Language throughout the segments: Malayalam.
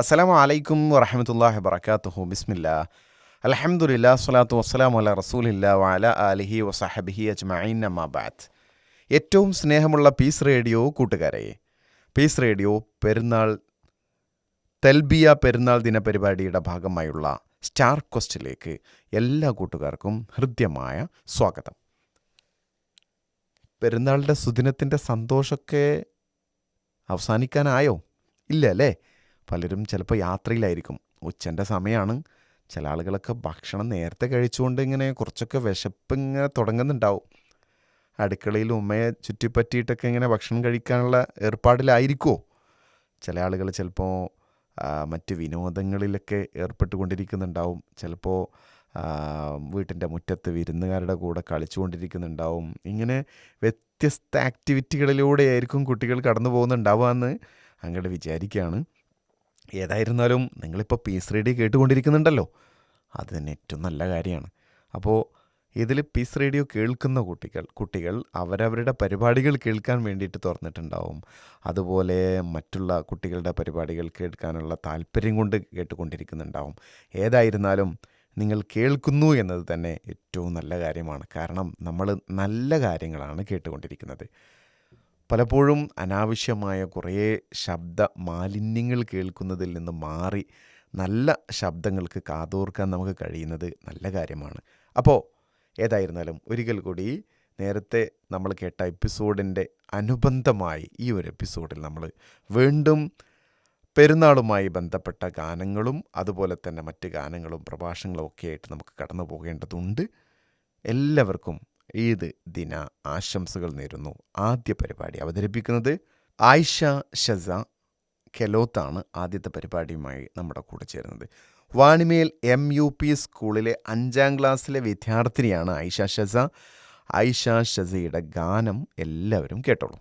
അസ്സലാമു അലൈക്കും വറഹമത്തല്ലാഹി വബർക്കാത്തുഹു ബിസ്മില്ല. അലഹമുല്ല സ്വലാത്തു വസ്സലാം അല റസൂലില്ല വാല ആലിഹി വസഹബിഹി അജ്മഈൻ അമ്മാബാദ് ഏറ്റവും സ്നേഹമുള്ള പീസ് റേഡിയോ കൂട്ടുകാരെ പീസ് റേഡിയോ പെരുന്നാൾ തെൽബിയ പെരുന്നാൾ ദിന പരിപാടിയുടെ ഭാഗമായുള്ള സ്റ്റാർ ക്വസ്റ്റിലേക്ക് എല്ലാ കൂട്ടുകാർക്കും ഹൃദ്യമായ സ്വാഗതം. പെരുന്നാളിന്റെ സുദിനത്തിന്റെ സന്തോഷമൊക്കെ അവസാനിക്കാനായോ? ഇല്ല അല്ലേ? പലരും ചിലപ്പോൾ യാത്രയിലായിരിക്കും. ഉച്ചന്റെ സമയമാണ് ചില ആളുകളൊക്കെ ഭക്ഷണം നേരത്തെ കഴിച്ചുകൊണ്ട് ഇങ്ങനെ കുറച്ചൊക്കെ വിശപ്പ് ഇങ്ങനെ തുടങ്ങുന്നുണ്ടാവും. അടുക്കളയിൽ ഉമ്മയെ ചുറ്റിപ്പറ്റിയിട്ടൊക്കെ ഇങ്ങനെ ഭക്ഷണം കഴിക്കാനുള്ള ഏർപ്പാടിലായിരിക്കുമോ ചില ആളുകൾ ചിലപ്പോൾ മറ്റ് വിനോദങ്ങളിലൊക്കെ ഏർപ്പെട്ടുകൊണ്ടിരിക്കുന്നുണ്ടാവും. ചിലപ്പോൾ വീട്ടിന്റെ മുറ്റത്ത് വിരുന്നുകാരുടെ കൂടെ കളിച്ചുകൊണ്ടിരിക്കുന്നുണ്ടാവും. ഇങ്ങനെ വ്യത്യസ്ത ആക്ടിവിറ്റികളിലൂടെയായിരിക്കും കുട്ടികൾ കടന്നു പോകുന്നുണ്ടാവുക എന്ന് അങ്ങോട്ട് വിചാരിക്കുകയാണ്. ഏതായിരുന്നാലും നിങ്ങളിപ്പോൾ പീസ് റേഡിയോ കേട്ടുകൊണ്ടിരിക്കുന്നുണ്ടല്ലോ. അത് തന്നെ ഏറ്റവും നല്ല കാര്യമാണ്. അപ്പോൾ ഇതിൽ പീസ് റേഡിയോ കേൾക്കുന്ന കുട്ടികൾ കുട്ടികൾ അവരവരുടെ പരിപാടികൾ കേൾക്കാൻ വേണ്ടിയിട്ട് തുറന്നിട്ടുണ്ടാവും. അതുപോലെ മറ്റുള്ള കുട്ടികളുടെ പരിപാടികൾ കേൾക്കാനുള്ള താല്പര്യം കൊണ്ട് കേട്ടുകൊണ്ടിരിക്കുന്നുണ്ടാവും. ഏതായിരുന്നാലും നിങ്ങൾ കേൾക്കുന്നു എന്നത് തന്നെ ഏറ്റവും നല്ല കാര്യമാണ്. കാരണം നമ്മൾ നല്ല കാര്യങ്ങളാണ് കേട്ടുകൊണ്ടിരിക്കുന്നത്. പലപ്പോഴും അനാവശ്യമായ കുറേ ശബ്ദ മാലിന്യങ്ങൾ കേൾക്കുന്നതിൽ നിന്ന് മാറി നല്ല ശബ്ദങ്ങൾക്ക് കാതോർക്കാൻ നമുക്ക് കഴിയുന്നത് നല്ല കാര്യമാണ്. അപ്പോൾ ഏതായിരുന്നാലും ഒരിക്കൽ കൂടി നേരത്തെ നമ്മൾ കേട്ട എപ്പിസോഡിന്റെ അനുബന്ധമായി ഈ ഒരു എപ്പിസോഡിൽ നമ്മൾ വീണ്ടും പെരുന്നാളുമായി ബന്ധപ്പെട്ട ഗാനങ്ങളും അതുപോലെ തന്നെ മറ്റ് ഗാനങ്ങളും പ്രഭാഷണങ്ങളും ഒക്കെ ആയിട്ട് നമുക്ക് കടന്നു പോകേണ്ടതുണ്ട് എല്ലാവർക്കും ഈദ് ദിന ആശംസകൾ നേരുന്നു? ആദ്യ പരിപാടി അവതരിപ്പിക്കുന്നത് ആയിഷ ഷസ കെലോത്താണ് ആദ്യത്തെ പരിപാടിയുമായി നമ്മുടെ കൂടെ ചേരുന്നത്. വാണിമേൽ എം യു പി സ്കൂളിലെ അഞ്ചാം ക്ലാസ്സിലെ വിദ്യാർത്ഥിനിയാണ് ആയിഷ ഷസ. ആയിഷ ഷസയുടെ ഗാനം എല്ലാവരും കേട്ടോളൂ.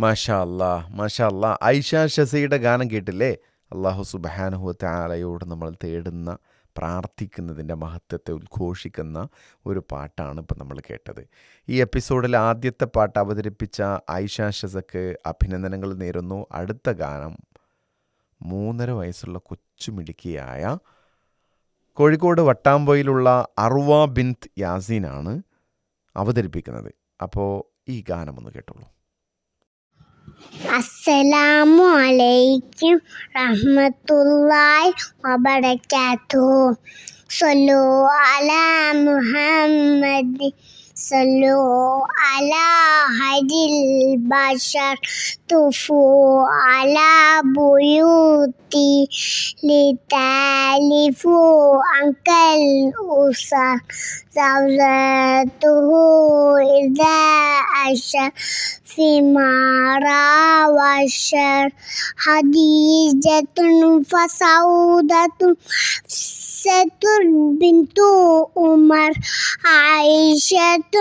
മാഷാ അല്ലാ മാഷാ ഐഷ ഷസയുടെ ഗാനം കേട്ടില്ലേ? അള്ളാഹു സുബാനുഹുത്ത ആലയോട് നമ്മൾ തേടുന്ന പ്രാർത്ഥിക്കുന്നതിന്റെ മഹത്വത്തെ ഉദ്ഘോഷിക്കുന്ന ഒരു പാട്ടാണ് ഇപ്പം നമ്മൾ കേട്ടത്. ഈ എപ്പിസോഡിൽ ആദ്യത്തെ പാട്ട് അവതരിപ്പിച്ച ഐഷ ഷസക്ക് അഭിനന്ദനങ്ങൾ നേരുന്നു. അടുത്ത ഗാനം മൂന്നര വയസ്സുള്ള കൊച്ചുമിടുക്കിയായ കോഴിക്കോട് വട്ടാമ്പയിലുള്ള അറുവ ബിന്ത് യാസീനാണ് അവതരിപ്പിക്കുന്നത്. അപ്പോൾ ഈ ഗാനം ഒന്ന് കേട്ടോളൂ. അസ്സലാമു അലൈക്കും റഹ്മത്തുള്ളാഹി വബറകാതുഹു. സല്ലു അലാ മുഹമ്മദ് صلوا على هدي البشر طفوا على بيوتي لتالفوا عن كل أسر زوجته إذا أشر في مرى وشر حديجة فصودة في ستر بنت عمر. عائشة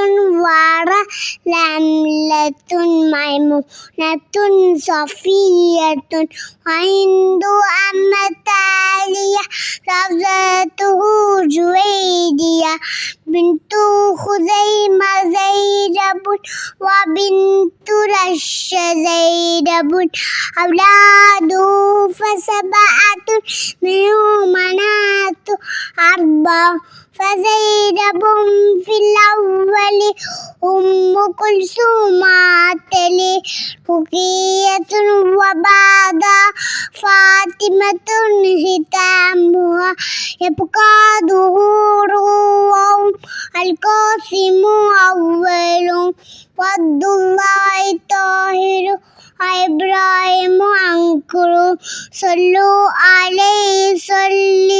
ورى لملة ميمونة صفية وهند أمثالية روضته جويدية بنت خزيمة زينب وبنت رش زينب. أولاده فسبعة منهم منات أربع فزينب في الأول أم كلثوم تلي رقية وبعد فاطمة ختامها يبقى ظهورهم القاسم أول وعبد الله طاهر إبراهيم أنكر صلوا عليه سلموا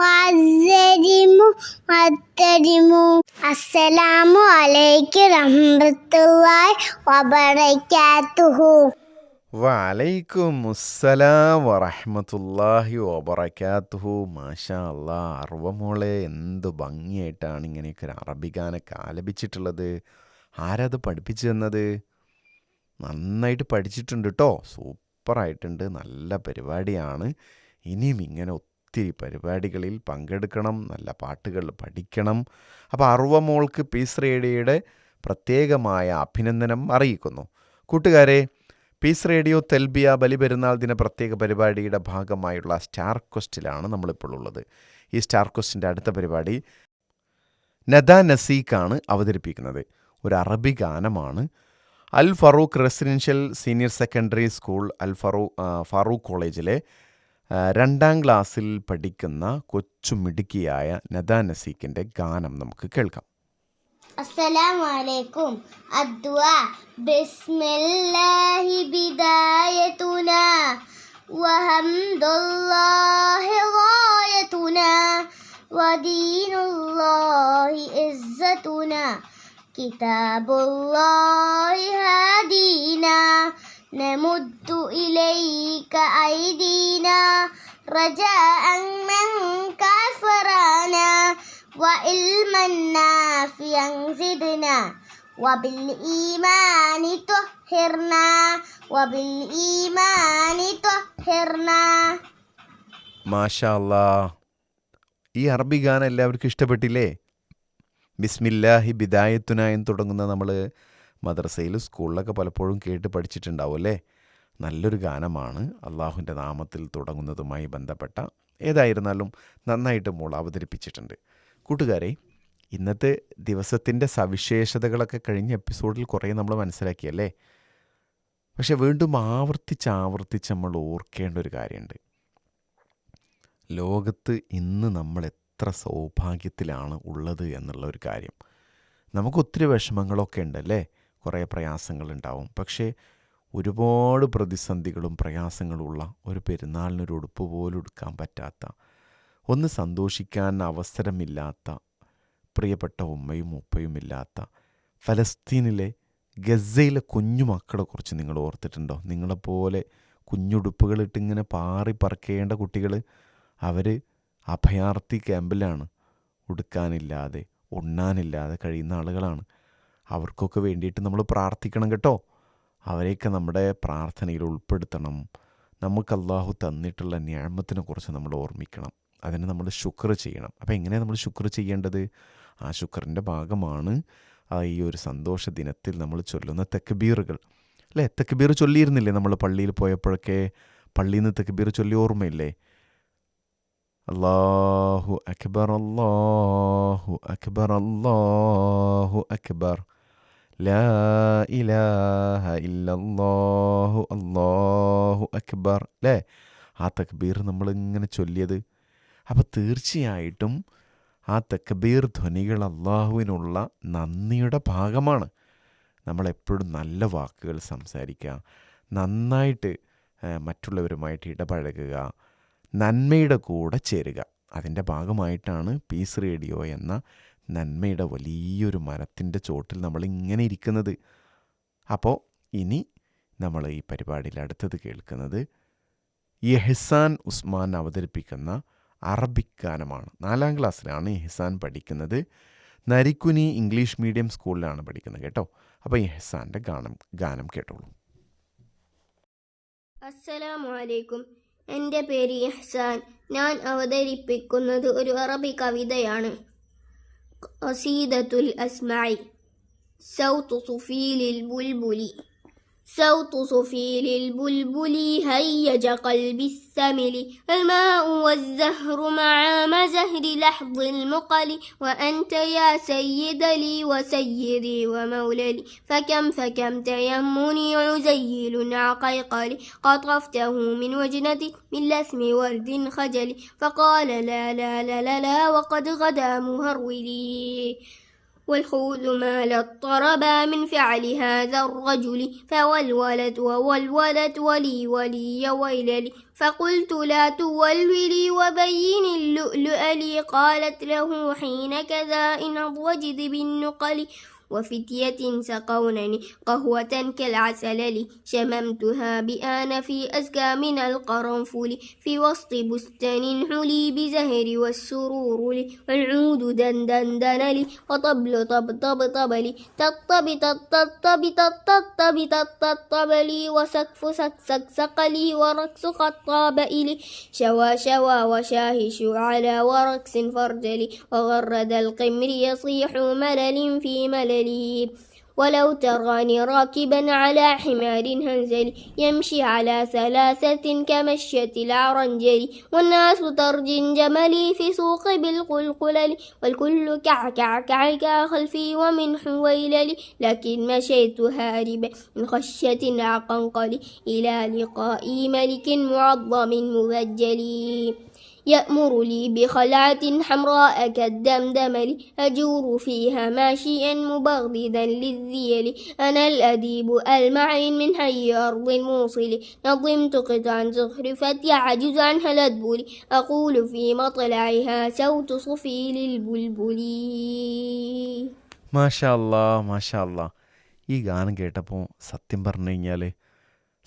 വസരിമു മത്തരിമു. അസ്സലാമു അലൈക്കും റഹ്മത്തുള്ളാഹി വബറകാതുഹു. വലൈക്കും മുസ്സലാം വറഹമത്തല്ലാഹി വബറക്കാത്തുഹു മാഷാ അല്ലാ അറുവമോളെ എന്ത് ഭംഗിയായിട്ടാണ് ഇങ്ങനെയൊക്കെ ഒരു അറബി ഗാനൊക്കെ ആലപിച്ചിട്ടുള്ളത്. ആരാത് പഠിപ്പിച്ചു തന്നത്? നന്നായിട്ട് പഠിച്ചിട്ടുണ്ട് കേട്ടോ സൂപ്പറായിട്ടുണ്ട്. നല്ല പരിപാടിയാണ്. ഇനിയും ഇങ്ങനെ ഒത്തിരി പരിപാടികളിൽ പങ്കെടുക്കണം നല്ല പാട്ടുകൾ പഠിക്കണം. അപ്പോൾ അറുവമോൾക്ക് പീസ് റേഡിയോയുടെ പ്രത്യേകമായ അഭിനന്ദനം അറിയിക്കുന്നു. കൂട്ടുകാരെ പീസ് റേഡിയോ തെൽബിയ ബലിപെരുന്നാൾ ദിന പ്രത്യേക പരിപാടിയുടെ ഭാഗമായുള്ള സ്റ്റാർ ക്വസ്റ്റിലാണ് നമ്മളിപ്പോൾ ഉള്ളത്. ഈ സ്റ്റാർ ക്വസ്റ്റിന്റെ അടുത്ത പരിപാടി നദ നസീഖാണ് അവതരിപ്പിക്കുന്നത്. ഒരു അറബി ഗാനമാണ്. Al Farook residential senior secondary school Al ഫറൂ Farooq കോളേജിലെ രണ്ടാം ക്ലാസ്സിൽ പഠിക്കുന്ന കൊച്ചു മിടുക്കിയായ നദ നസീഖിൻ്റെ ഗാനം നമുക്ക് കേൾക്കാം السلام عليكم الدعاء بسم الله بدايتنا وحمد الله غايتنا ودين الله عزتنا كتاب الله هادينا نمد إليك أيدينا رجاء منك فرعنا وعلما نافعا زدنا وبالإيمان طهرنا وبالإيمان طهرنا മാഷാ അല്ലാ ഈ അറബി ഗാനം എല്ലാവർക്കും ഇഷ്ടപ്പെട്ടില്ലേ ബിസ്മില്ലാഹി ബിദായത്തുന എന്ന് തുടങ്ങുന്ന നമ്മൾ മദ്രസയിലും സ്കൂളിലൊക്കെ പലപ്പോഴും കേട്ട് പഠിച്ചിട്ടുണ്ടാവും അല്ലേ? നല്ലൊരു ഗാനമാണ്. അള്ളാഹുവിന്റെ നാമത്തിൽ തുടങ്ങുന്നതുമായി ബന്ധപ്പെട്ട ഏതായിരുന്നാലും നന്നായിട്ട് മോൾ അവതരിപ്പിച്ചിട്ടുണ്ട്. കൂട്ടുകാരെ ഇന്നത്തെ ദിവസത്തിന്റെ സവിശേഷതകളൊക്കെ കഴിഞ്ഞ എപ്പിസോഡിൽ കുറേ നമ്മൾ മനസ്സിലാക്കിയല്ലേ പക്ഷെ വീണ്ടും ആവർത്തിച്ച് ആവർത്തിച്ച് നമ്മൾ ഓർക്കേണ്ട ഒരു കാര്യമുണ്ട്. ലോകത്ത് ഇന്ന് നമ്മൾ എത്ര സൗഭാഗ്യത്തിലാണ് ഉള്ളത് എന്നുള്ള ഒരു കാര്യം. നമുക്ക് ഒത്തിരി വിഷമങ്ങളൊക്കെ ഉണ്ട് അല്ലേ കുറേ പ്രയാസങ്ങളുണ്ടാവും. പക്ഷേ ഒരുപാട് പ്രതിസന്ധികളും പ്രയാസങ്ങളുമുള്ള ഒരു പെരുന്നാളിനൊരു ഉടുപ്പ് പോലും എടുക്കാൻ പറ്റാത്ത ഒന്ന് സന്തോഷിക്കാൻ അവസരമില്ലാത്ത പ്രിയപ്പെട്ട ഉമ്മയും ഉപ്പയും ഇല്ലാത്ത ഫലസ്തീനിലെ ഗസയിലെ കുഞ്ഞു മക്കളെ കുറിച്ച് നിങ്ങൾ ഓർത്തിട്ടുണ്ടോ? നിങ്ങളെപ്പോലെ കുഞ്ഞുടുപ്പുകളിട്ട് ഇങ്ങനെ പാറി പറക്കേണ്ട കുട്ടികൾ അവർ അഭയാർത്ഥി ക്യാമ്പിലാണ്. ഉടുക്കാനില്ലാതെ ഉണ്ണാനില്ലാതെ കഴിയുന്ന ആളുകളാണ്. അവർക്കൊക്കെ വേണ്ടിയിട്ട് നമ്മൾ പ്രാർത്ഥിക്കണം കേട്ടോ. അവരെയൊക്കെ നമ്മുടെ പ്രാർത്ഥനയിൽ ഉൾപ്പെടുത്തണം. നമുക്ക് അള്ളാഹു തന്നിട്ടുള്ള ഞാമത്തിനെ കുറിച്ച് നമ്മൾ ഓർമ്മിക്കണം. അതിന് നമ്മൾ ശുക്ർ ചെയ്യണം. അപ്പോൾ എങ്ങനെയാണ് നമ്മൾ ശുക്ർ ചെയ്യേണ്ടത്? ആ ശുക്രന്റെ ഭാഗമാണ് ഈ ഒരു സന്തോഷ ദിനത്തിൽ നമ്മൾ ചൊല്ലുന്ന തെക്കബീറുകൾ അല്ലേ? തെക്കബീർ ചൊല്ലിയിരുന്നില്ലേ നമ്മൾ പള്ളിയിൽ പോയപ്പോഴൊക്കെ? പള്ളിയിൽ നിന്ന് തെക്കബീർ ചൊല്ലി ഓർമ്മയില്ലേ? അള്ളാഹു അക്ബർ അള്ളാഹു അക്ബർ അള്ളാഹു അക്ബർ. ലാ ഇലാഹ ഇല്ലല്ലാഹു അല്ലാഹു അക്ബർ അല്ലേ ആ തക്ബീർ നമ്മളിങ്ങനെ ചൊല്ലിയത്. അപ്പോൾ തീർച്ചയായിട്ടും ആ തക്ബീർ ധ്വനികൾ അള്ളാഹുവിനുള്ള നന്ദിയുടെ ഭാഗമാണ്. നമ്മളെപ്പോഴും നല്ല വാക്കുകൾ സംസാരിക്കുക നന്നായിട്ട് മറ്റുള്ളവരുമായിട്ട് ഇടപഴകുക നന്മയുടെ കൂടെ ചേരുക. അതിന്റെ ഭാഗമായിട്ടാണ് പീസ് റേഡിയോ എന്ന നന്മയുടെ വലിയൊരു മരത്തിന്റെ ചോട്ടിൽ നമ്മളിങ്ങനെ ഇരിക്കുന്നത്. അപ്പോൾ ഇനി നമ്മൾ ഈ പരിപാടിയിൽ അടുത്തത് കേൾക്കുന്നത് യഹ്സാൻ ഉസ്മാൻ അവതരിപ്പിക്കുന്ന അറബിക് ഗാനമാണ്. നാലാം ക്ലാസ്സിലാണ് യഹ്സാൻ പഠിക്കുന്നത്. നരിക്കുനി ഇംഗ്ലീഷ് മീഡിയം സ്കൂളിലാണ് പഠിക്കുന്നത് കേട്ടോ. അപ്പോൾ യഹ്സാന്റെ ഗാനം ഗാനം കേട്ടോളൂ. അസ്സലാമു അലൈക്കും എന്റെ പേര് ഇഹ്സാൻ ഞാൻ അവതരിപ്പിക്കുന്നത് ഒരു അറബി കവിതയാണ്. قصيدة الأسمعي صوت طفيل البلبل. صوت صفيل البلبل هيج قلب الثمل الماء والزهر مع مزهر لحظ المقل وأنت يا سيد لي وسيدي وموللي فكم فكم تيمني عزيل عقيقلي قطفته من وجنتي من لثم ورد خجلي فقال لا لا لا لا, لا وقد غدا مهرولي والخوذ مال الطربا من فعل هذا الرجل فولولت وولولت ولي ولي ويللي. فقلت لا تولولي وبين اللؤلؤ لي قالت له حين كذا إن أضوجد بالنقل. وفتية سقونني قهوة كالعسل لي شممتها بآن في أزكى من القرنفل في وسط بستان حلي بزهر والسرور لي والعود دندن دن لي وطبل طب طب طب لي تطب تطب تطب تطب لي وسقف سك سك سق لي ورقص خطاب إلي شوى شوى وشاهش على ورقص فرجلي وغرد القمر يصيح ملل في مللي ولو تراني راكبا على حمار هنزلي يمشي على ثلاثة كمشية العرنجل والناس ترجن جملي في سوق بالقلقلل. والكل كعكع كعكع خلفي ومن حويللي. لكن مشيت هاربا من خشية عقنقلي إلى لقاء ملك معظم مبجل يأمر لي بخلعة حمراء كالدمدم لي أجور فيها ماشيا مبغضدا للذيل أنا الأديب المعين من حي أرض الموصل نظمت قطعا زخرفت يعجز عنها الأدبل أقول في مطلعها صوت صفيل البلبل മാഷാ അല്ലാ മാഷാ അല്ലാ ഈ ഗാനം കേട്ടപ്പോൾ സത്യം പറഞ്ഞു കഴിഞ്ഞാൽ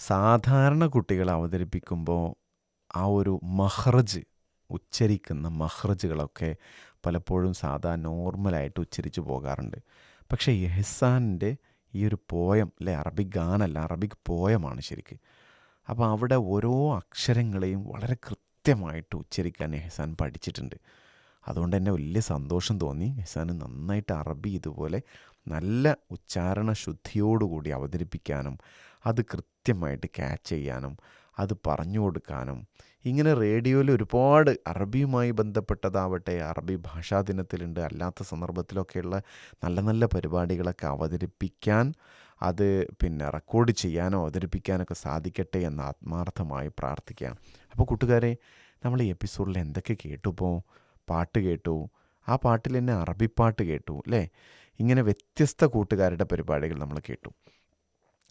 സാധാരണ കുട്ടികൾ അവതരിപ്പിക്കുമ്പോൾ ആ ഒരു മഹ്റജ് ഉച്ചരിക്കുന്ന മഹ്റജുകളൊക്കെ പലപ്പോഴും സാധാ നോർമലായിട്ട് ഉച്ചരിച്ചു പോകാറുണ്ട്. പക്ഷേ എഹ്സാനിന്റെ ഈ ഒരു പോയം അല്ലെ അറബിക് ഗാനല്ല അറബിക് പോയമാണ് ശരിക്ക്. അപ്പോൾ അവിടെ ഓരോ അക്ഷരങ്ങളെയും വളരെ കൃത്യമായിട്ട് ഉച്ചരിക്കാൻ എഹ്സാൻ പഠിച്ചിട്ടുണ്ട്. അതുകൊണ്ട് തന്നെ വലിയ സന്തോഷം തോന്നി. എഹ്സാൻ നന്നായിട്ട് അറബി ഇതുപോലെ നല്ല ഉച്ചാരണ ശുദ്ധിയോടുകൂടി അവതരിപ്പിക്കാനും അത് കൃത്യമായിട്ട് ക്യാച്ച് ചെയ്യാനും അത് പറഞ്ഞു കൊടുക്കാനും. ഇങ്ങനെ റേഡിയോയിൽ ഒരുപാട് അറബിയുമായി ബന്ധപ്പെട്ടതാവട്ടെ അറബി ഭാഷാ ദിനത്തിലുണ്ട് അല്ലാത്ത സന്ദർഭത്തിലൊക്കെയുള്ള നല്ല നല്ല പരിപാടികളൊക്കെ അവതരിപ്പിക്കാൻ അത് പിന്നെ റെക്കോർഡ് ചെയ്യാനോ അവതരിപ്പിക്കാനൊക്കെ സാധിക്കട്ടെ എന്ന് ആത്മാർത്ഥമായി പ്രാർത്ഥിക്കാം അപ്പോൾ കൂട്ടുകാരെ നമ്മൾ ഈ എപ്പിസോഡിൽ എന്തൊക്കെ കേട്ടു ഇപ്പോൾ പാട്ട് കേട്ടു. ആ പാട്ടിൽ തന്നെ അറബി പാട്ട് കേട്ടു അല്ലേ? ഇങ്ങനെ വ്യത്യസ്ത കൂട്ടുകാരുടെ പരിപാടികൾ നമ്മൾ കേട്ടു.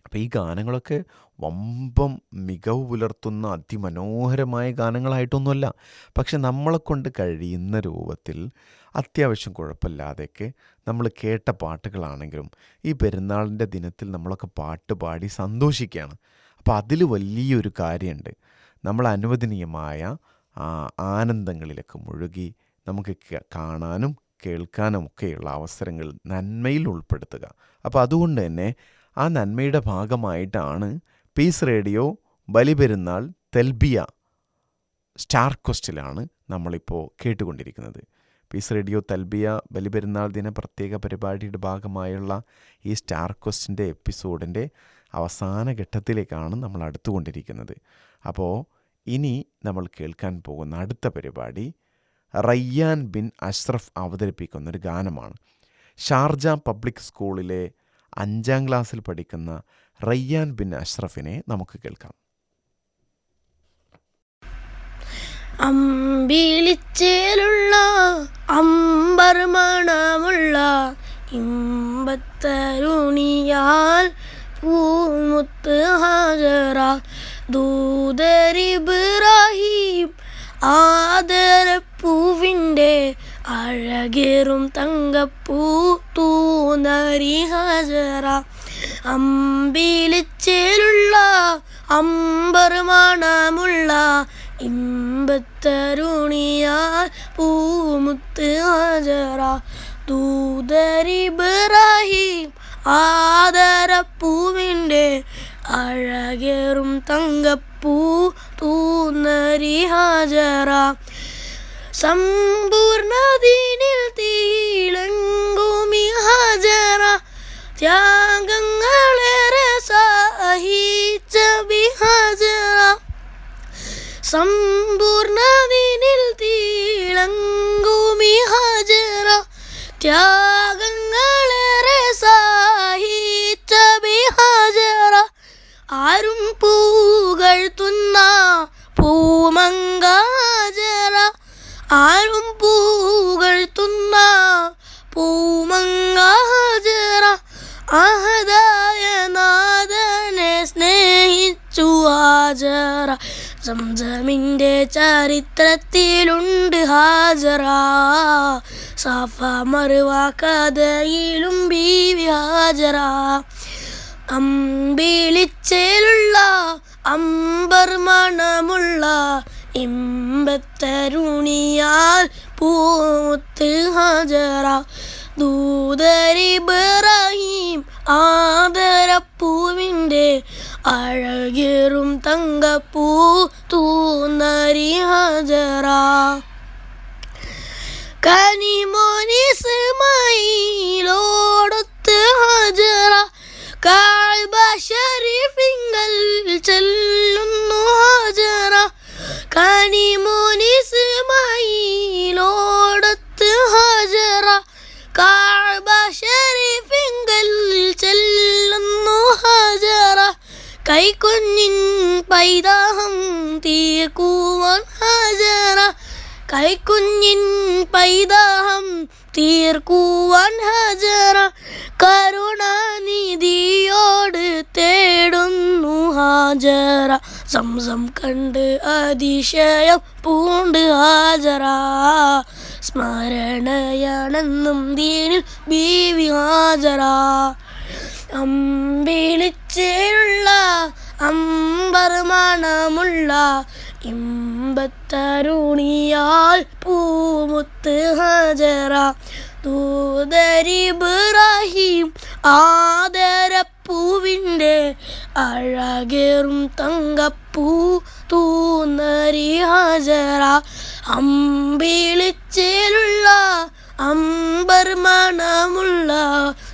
അപ്പോൾ ഈ ഗാനങ്ങളൊക്കെ വമ്പം മികവ് പുലർത്തുന്ന അതിമനോഹരമായ ഗാനങ്ങളായിട്ടൊന്നുമല്ല പക്ഷെ നമ്മളെക്കൊണ്ട് കഴിയുന്ന രൂപത്തിൽ അത്യാവശ്യം കുഴപ്പമില്ലാതെയൊക്കെ നമ്മൾ കേട്ട പാട്ടുകളാണെങ്കിലും ഈ പെരുന്നാളിന്റെ ദിനത്തിൽ നമ്മളൊക്കെ പാട്ട് പാടി സന്തോഷിക്കുകയാണ്. അപ്പോൾ അതിൽ വലിയൊരു കാര്യമുണ്ട്. നമ്മൾ അനുവദനീയമായ ആനന്ദങ്ങളിലൊക്കെ മുഴുകി നമുക്ക് കാണാനും കേൾക്കാനും ഒക്കെയുള്ള അവസരങ്ങൾ നന്മയിൽ ഉൾപ്പെടുത്തുക. അപ്പോൾ അതുകൊണ്ട് തന്നെ ആ നന്മയുടെ ഭാഗമായിട്ടാണ് പീസ് റേഡിയോ ബലിപെരുന്നാൾ തെൽബിയ സ്റ്റാർ ക്വസ്റ്റിലാണ് നമ്മളിപ്പോൾ കേട്ടുകൊണ്ടിരിക്കുന്നത്. പീസ് റേഡിയോ തൽബിയ ബലിപെരുന്നാൾ ദിന പ്രത്യേക പരിപാടിയുടെ ഭാഗമായുള്ള ഈ സ്റ്റാർ ക്വസ്റ്റിന്റെ എപ്പിസോഡിന്റെ അവസാന ഘട്ടത്തിലേക്കാണ് നമ്മൾ അടുത്തുകൊണ്ടിരിക്കുന്നത്. അപ്പോൾ ഇനി നമ്മൾ കേൾക്കാൻ പോകുന്ന അടുത്ത പരിപാടി റയ്യാൻ ബിൻ അഷ്റഫ് അവതരിപ്പിക്കുന്നൊരു ഗാനമാണ്. ഷാർജ പബ്ലിക് സ്കൂളിലെ അഞ്ചാം ക്ലാസ്സിൽ പഠിക്കുന്ന റയ്യാൻ ബിൻ അഷ്റഫിനെ നമുക്ക് കേൾക്കാം. അമ്പിളിച്ചേലുള്ള അമ്പർ മണമുള്ള ഇമ്പത്തരുണിയാൽ പൂമുത്ത് ഹാജറ. ദൂതരിബ്രാഹിം ആദരപ്പൂവിന്റെ അഴകേറും തങ്കപ്പൂ തൂന്നരി ഹാജറ. അമ്പിലിച്ചേലുള്ള അമ്പർ മണമുള്ള ഇമ്പത്തരുണിയാൽ പൂമുത്ത് ഹാജറ. ദൂതരിബ്രാഹിം ആദരപ്പൂവിന്റെ അഴകേറും തങ്കപ്പൂ തൂന്നരി ഹാജറ. സമ്പൂർണദീനിൽ തീളങ്കുമി ഹാജറ. ത്യാഗങ്ങളേറെ സഹിച്ച ബിഹാജറ സമ്പൂർണദീനിൽ തീളങ്കുമി ഹാജറ. ത്യാഗങ്ങളേറെ സഹിച്ച ബിഹാജറ ആരും പൂകഴ്ത്തുന്ന പൂമങ്കാജറ ആരും പൂകഴ്ത്തുന്ന പൂമങ്ങാജറ അഹദായ നാഥനെ സ്നേഹിച്ചു ഹാജറ. സംസമിന്റെ ചരിത്രത്തിലുണ്ട് ഹാജറ. സഫ മറുവ കഥയിലും ബീവി ഹാജറ. അമ്പിളിച്ചേലുള്ള അമ്പർ മണമുള്ള ഇമ്പത്തരുണിയാൽ പൂമുത്ത് ഹാജറ. ദൂതരിബ്രാഹിം ആദരപ്പൂവിന്റെ അഴകേറും തങ്കപ്പൂ തൂന്നരി ഹാജറ. കനിമോനിസ്മയിലോടൊത്ത് ഹാജറ. കാഴ്ബ ഷരീഫിങ്കൽ ചെല്ലുന്നു ഹാജറ. കനിമോനിസ്മയിലോടൊത്ത് ഹജറ. കാബ ഷരീഫിങ്കൽ ചെല്ലുന്നു ഹജറ. കൈക്കുഞ്ഞിൻ പൈതാഹം തീർക്കുവാൻ ഹജറ. കൈക്കുഞ്ഞിൻ പൈതാഹം തീർക്കുവാൻ ഹജറ. കരുണാനിധിയോട് തേടുന്നു ഹാജറ. സംസം കണ്ട് അതിശയം പൂണ്ട് ഹാജറ സ്മരണയാണെന്നും ദീനിൽ ബീവി ഹാജറ അമ്പിളിച്ചേരുള്ള അമ്പർ മണമുള്ള ഇമ്പത്തരുണിയാൽ പൂമുത്ത് ഹാജറ ദൂതരിബ്രാഹിം ആദരപ്പൂവിന്റെ അഴകേറും തങ്കപ്പൂ തൂന്നരി ഹാജറ. അമ്പിളിച്ചേലുള്ള അമ്പർ മണമുള്ള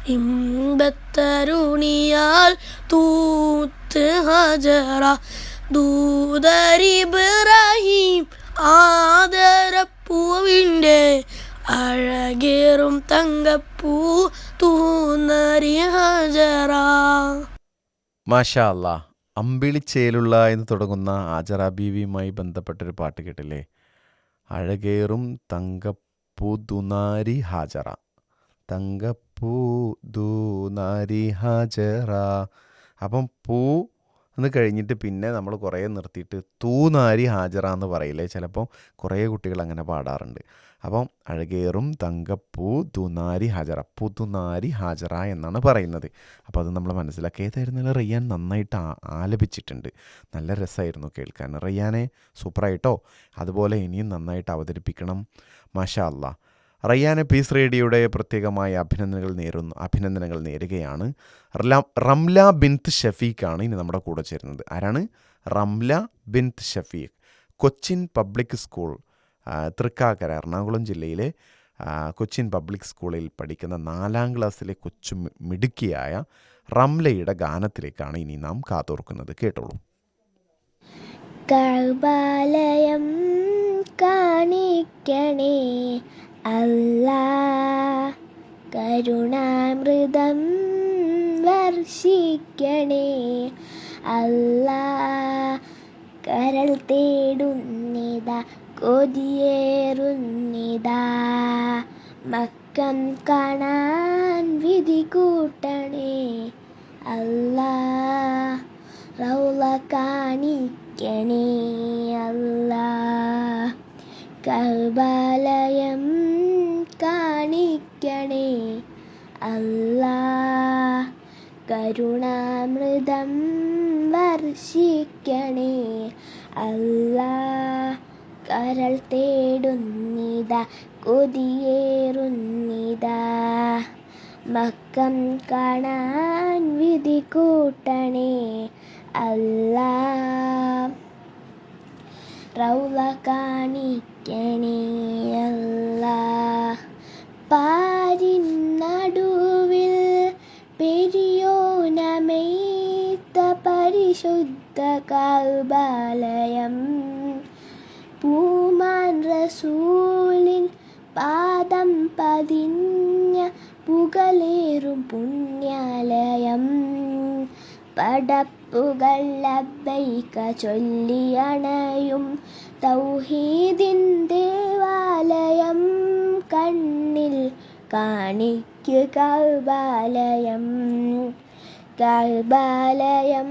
ഇമ്പത്തരുണിയാൽ തൂത്ത് ഹാജറ. ദൂതരിബ്രാഹിം ആദരപ്പൂവിന്റെ അഴകേറും തങ്കപ്പൂ തൂന്നരി ഹാജറ. മാഷാ അമ്പിളിച്ചേലുള്ള എന്ന് തുടങ്ങുന്ന ആജറ ബീവിയുമായി ബന്ധപ്പെട്ടൊരു പാട്ട് കേട്ടില്ലേ? അഴകേറും തങ്കപ്പൂ ദുനാരി ഹാജറ. തങ്കപ്പൂ ദൂനാരി ഹാജറ. അപ്പം പൂ എന്ന് കഴിഞ്ഞിട്ട് പിന്നെ നമ്മൾ കുറേ നിർത്തിയിട്ട് തൂനാരി ഹാജറ എന്ന് പറയില്ലേ? ചിലപ്പോൾ കുറേ കുട്ടികൾ അങ്ങനെ പാടാറുണ്ട്. അപ്പം അഴകേറും തങ്കപ്പൂ തുനാരി ഹാജറ പുതുനാരി ഹാജറ എന്നാണ് പറയുന്നത്. അപ്പോൾ അത് നമ്മൾ മനസ്സിലാക്കി. ഏതായിരുന്നാലും റിയാൻ നന്നായിട്ട് ആലപിച്ചിട്ടുണ്ട്. നല്ല രസമായിരുന്നു കേൾക്കാൻ. റിയാനെ സൂപ്പറായിട്ടോ? അതുപോലെ ഇനിയും നന്നായിട്ട് അവതരിപ്പിക്കണം. മാഷാ അല്ലാ റയ്യാനെ പീസ് റേഡിയോയുടെ പ്രത്യേകമായ അഭിനന്ദനങ്ങൾ നേരുന്നു അഭിനന്ദനങ്ങൾ നേരുകയാണ്. റംല ബിന്ത് ഷഫീഖാണ് ഇനി നമ്മുടെ കൂടെ ചേരുന്നത്. ആരാണ്? റംല ബിന്ത് ഷഫീഖ്. കൊച്ചിൻ പബ്ലിക് സ്കൂൾ തൃക്കാക്കര എറണാകുളം ജില്ലയിലെ കൊച്ചിൻ പബ്ലിക് സ്കൂളിൽ പഠിക്കുന്ന നാലാം ക്ലാസ്സിലെ കൊച്ചു മിടുക്കിയായ റംലയുടെ ഗാനത്തിലേക്കാണ് ഇനി നാം കാതോർക്കുന്നത്. കേട്ടോളൂ. കർബാലയം കാണിക്കണേ അല്ല. കരുണാമൃതം വർഷിക്കണേ അല്ലാ. കരൾ തേടുന്നിതാ കൊതിയേറുന്നിതാ. മക്കം കാണാൻ വിധി കൂട്ടണേ. അല്ല റൗള കാണിക്കണേ. അല്ല കർബാലയം കാണിക്കണേ. അല്ല കരുണാമൃതം വർഷിക്കണേ. അല്ലാ കരൾ തേടുന്നിതാ കൊതിയേറുന്നിതാ. മക്കം കാണാൻ വിധി കൂട്ടണേ അല്ല. റൗള കാണിക്കണേ അല്ലാ. പാരിൻ നടുവിൽ പെരിയോനമേത്ത പരിശുദ്ധ കൗബാലയം റസൂലിൻ പാദം പതിഞ്ഞ പുകലേറും പുണ്യാലയം. പടപ്പുകൾ ലബൈക ചൊല്ലിയണയും തൗഹീദിൻ ദേവാലയം കണ്ണിൽ കാണിക്കു കൗബാലയം. കൗബാലയം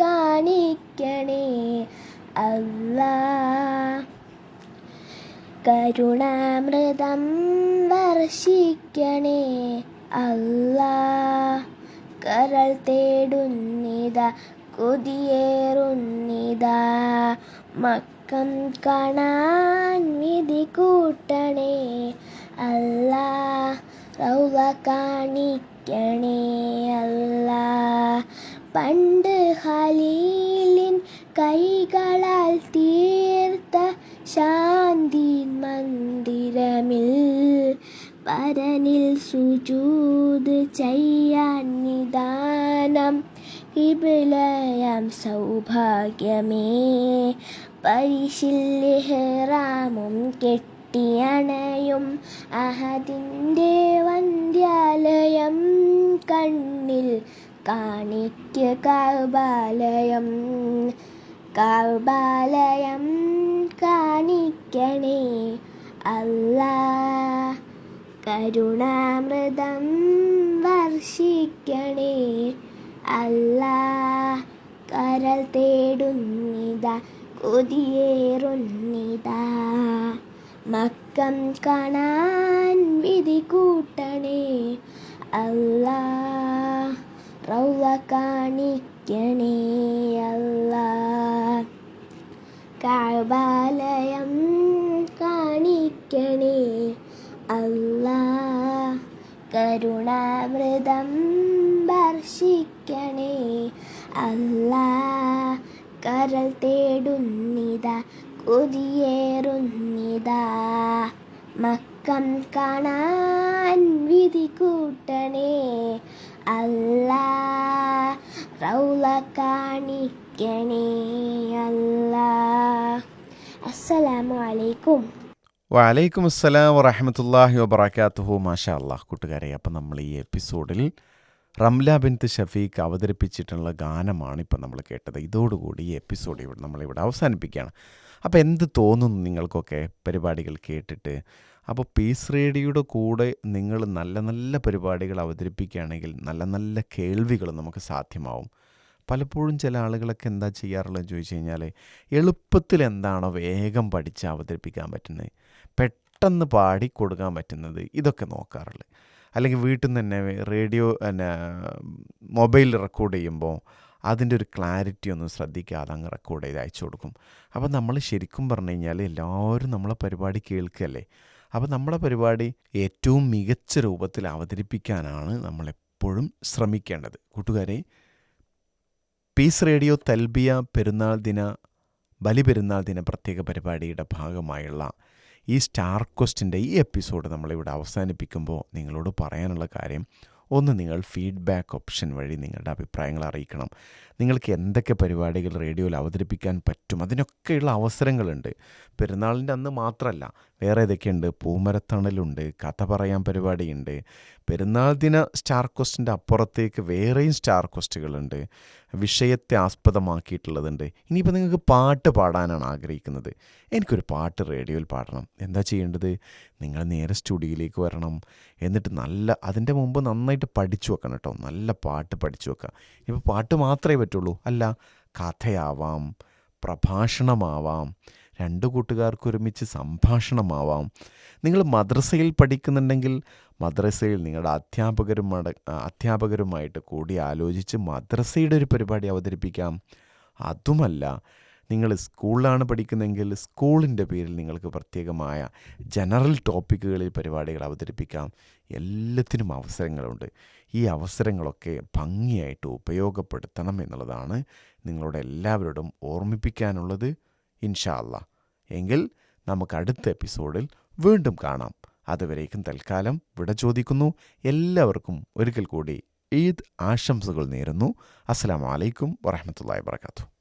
കാണിക്കണേ അല്ലാ കരുണാമൃതം വർഷിക്കണേ. അല്ല കരൾ തേടുന്നിത കുതിയേറുന്നിത. മക്കം കാണാൻ വിധി കൂട്ടണേ. അല്ല റൗവ കാണിക്കണേ. അല്ല പണ്ട് ഹലീലിൻ കൈകളാൽ തീർത്ത ശാന്തി മന്ദിരമിൽ പരനിൽ സുജൂത് ചെയ്യാൻ നിദാനം ഇബിലയം സൗഭാഗ്യമേ. പരിശില്ലിഹറാമും കെട്ടിയണയും. അഹദിന്റെ വന്ധ്യാലയം കണ്ണിൽ കാണിക്ക കൗബാലയം കൗബാലയം കാണിക്കണേ. അല്ലാ കരുണാമൃതം വർഷിക്കണേ. അല്ലാ കരൽ തേടുന്നിതാ കൊതിയേറുന്നിതാ. മക്കം കാണാൻ വിധി കൂട്ടണേ. അല്ലാ റൗവ കാണിക്കണേ. അല്ലാ കഴബാലയം കാണിക്കണേ അല്ലാ കരുണാമൃതം വർഷിക്കണേ. അല്ലാ കരൾ തേടുന്നിതാ കൊതിയേറുന്നിതാ. മക്കം കാണാൻ വിധി കൂട്ടണേ. അല്ല റൗള കാണിക്കണേ. അല്ല അസ്സലാമു അലൈക്കും. വലൈക്കും അസ്സലാം വറഹമത്തല്ലാഹി വബർക്കാത്തുഹു മാഷാ അള്ളാഹ് കൂട്ടുകാരെ അപ്പം നമ്മൾ ഈ എപ്പിസോഡിൽ റംല ബിൻത്ത് ഷഫീഖ് അവതരിപ്പിച്ചിട്ടുള്ള ഗാനമാണ് ഇപ്പം നമ്മൾ കേട്ടത്. ഇതോടുകൂടി ഈ എപ്പിസോഡ് ഇവിടെ നമ്മളിവിടെ അവസാനിപ്പിക്കുകയാണ്. അപ്പോൾ എന്ത് തോന്നുന്നു നിങ്ങൾക്കൊക്കെ പരിപാടികൾ കേട്ടിട്ട്? അപ്പോൾ പീസ് റേഡിയോയുടെ കൂടെ നിങ്ങൾ നല്ല നല്ല പരിപാടികൾ അവതരിപ്പിക്കുകയാണെങ്കിൽ നല്ല നല്ല കേൾവികൾ നമുക്ക് സാധ്യമാവും. പലപ്പോഴും ചില ആളുകളൊക്കെ എന്താ ചെയ്യാറുള്ളതെന്ന് ചോദിച്ചു കഴിഞ്ഞാൽ എളുപ്പത്തിൽ എന്താണോ വേഗം പഠിച്ച് അവതരിപ്പിക്കാൻ പറ്റുന്നത്. പെട്ടെന്ന് പാടി കൊടുക്കാൻ പറ്റുന്നത് ഇതൊക്കെ നോക്കാറുള്ളത് അല്ലെങ്കിൽ വീട്ടിൽ നിന്ന് തന്നെ റേഡിയോ പിന്നെ മൊബൈൽ റെക്കോർഡ് ചെയ്യുമ്പോൾ അതിന്റെ ഒരു ക്ലാരിറ്റി ഒന്നും ശ്രദ്ധിക്കാതെ അങ്ങ് റെക്കോർഡ് ചെയ്ത് അയച്ചു കൊടുക്കും. അപ്പോൾ നമ്മൾ ശരിക്കും പറഞ്ഞു കഴിഞ്ഞാൽ എല്ലാവരും നമ്മളെ പരിപാടി കേൾക്കുകയല്ലേ? അപ്പോൾ നമ്മളെ പരിപാടി ഏറ്റവും മികച്ച രൂപത്തിൽ അവതരിപ്പിക്കാനാണ് നമ്മളെപ്പോഴും ശ്രമിക്കേണ്ടത്. കൂട്ടുകാരെ പീസ് റേഡിയോ തൽബിയ പെരുന്നാൾ ദിന ബലി പെരുന്നാൾ ദിന പ്രത്യേക പരിപാടിയുടെ ഭാഗമായുള്ള ഈ സ്റ്റാർ ക്വസ്റ്റിന്റെ ഈ എപ്പിസോഡ് നമ്മളിവിടെ അവസാനിപ്പിക്കുമ്പോൾ നിങ്ങളോട് പറയാനുള്ള കാര്യം ഒന്ന് നിങ്ങൾ ഫീഡ്ബാക്ക് ഓപ്ഷൻ വഴി നിങ്ങളുടെ അഭിപ്രായങ്ങൾ അറിയിക്കണം. നിങ്ങൾക്ക് എന്തൊക്കെ പരിപാടികൾ റേഡിയോയിൽ അവതരിപ്പിക്കാൻ പറ്റും? അതിനൊക്കെയുള്ള അവസരങ്ങളുണ്ട്. പെരുന്നാളിന്റെ അന്ന് മാത്രമല്ല വേറെ ഏതൊക്കെയുണ്ട്? പൂമരത്തണലുണ്ട് കഥ പറയാൻ പരിപാടിയുണ്ട് പെരുന്നാൾ ദിന സ്റ്റാർ ക്വസ്റ്റിന്റെ അപ്പുറത്തേക്ക് വേറെയും സ്റ്റാർ ക്വസ്റ്റുകളുണ്ട്. വിഷയത്തെ ആസ്പദമാക്കിയിട്ടുള്ളതുണ്ട്. ഇനിയിപ്പോൾ നിങ്ങൾക്ക് പാട്ട് പാടാനാണ് ആഗ്രഹിക്കുന്നത്. എനിക്കൊരു പാട്ട് റേഡിയോയിൽ പാടണം. എന്താ ചെയ്യേണ്ടത്? നിങ്ങൾ നേരെ സ്റ്റുഡിയോയിലേക്ക് വരണം. എന്നിട്ട് നല്ല അതിന്റെ മുമ്പ് നന്നായിട്ട് പഠിച്ചു വെക്കണം കേട്ടോ. നല്ല പാട്ട് പഠിച്ചു വെക്കുക. ഇപ്പോൾ പാട്ട് മാത്രമേ പറ്റുള്ളൂ. അല്ല കഥയാവാം പ്രഭാഷണമാവാം രണ്ട് കൂട്ടുകാർക്ക് ഒരുമിച്ച് സംഭാഷണമാവാം. നിങ്ങൾ മദ്രസയിൽ പഠിക്കുന്നുണ്ടെങ്കിൽ മദ്രസയിൽ നിങ്ങളുടെ അധ്യാപകരുമട അധ്യാപകരുമായിട്ട് കൂടി ആലോചിച്ച് മദ്രസയുടെ ഒരു പരിപാടി അവതരിപ്പിക്കാം. അതുമല്ല നിങ്ങൾ സ്കൂളിലാണ് പഠിക്കുന്നതെങ്കിൽ സ്കൂളിന്റെ പേരിൽ നിങ്ങൾക്ക് പ്രത്യേകമായ ജനറൽ ടോപ്പിക്കുകളിൽ പരിപാടികൾ അവതരിപ്പിക്കാം. എല്ലാത്തിനും അവസരങ്ങളുണ്ട്. ഈ അവസരങ്ങളൊക്കെ ഭംഗിയായിട്ട് ഉപയോഗപ്പെടുത്തണം എന്നുള്ളതാണ് നിങ്ങളോട് എല്ലാവരോടും ഓർമ്മിപ്പിക്കാനുള്ളത് ഇൻഷാല്ല എങ്കിൽ നമുക്ക് അടുത്ത എപ്പിസോഡിൽ വീണ്ടും കാണാം. അതുവരേക്കും തൽക്കാലം വിട ചോദിക്കുന്നു. എല്ലാവർക്കും ഒരിക്കൽ കൂടി ഈദ് ആശംസകൾ നേരുന്നു. അസ്സാം വലൈക്കും വറഹമത്തല്ലാ വാത്തു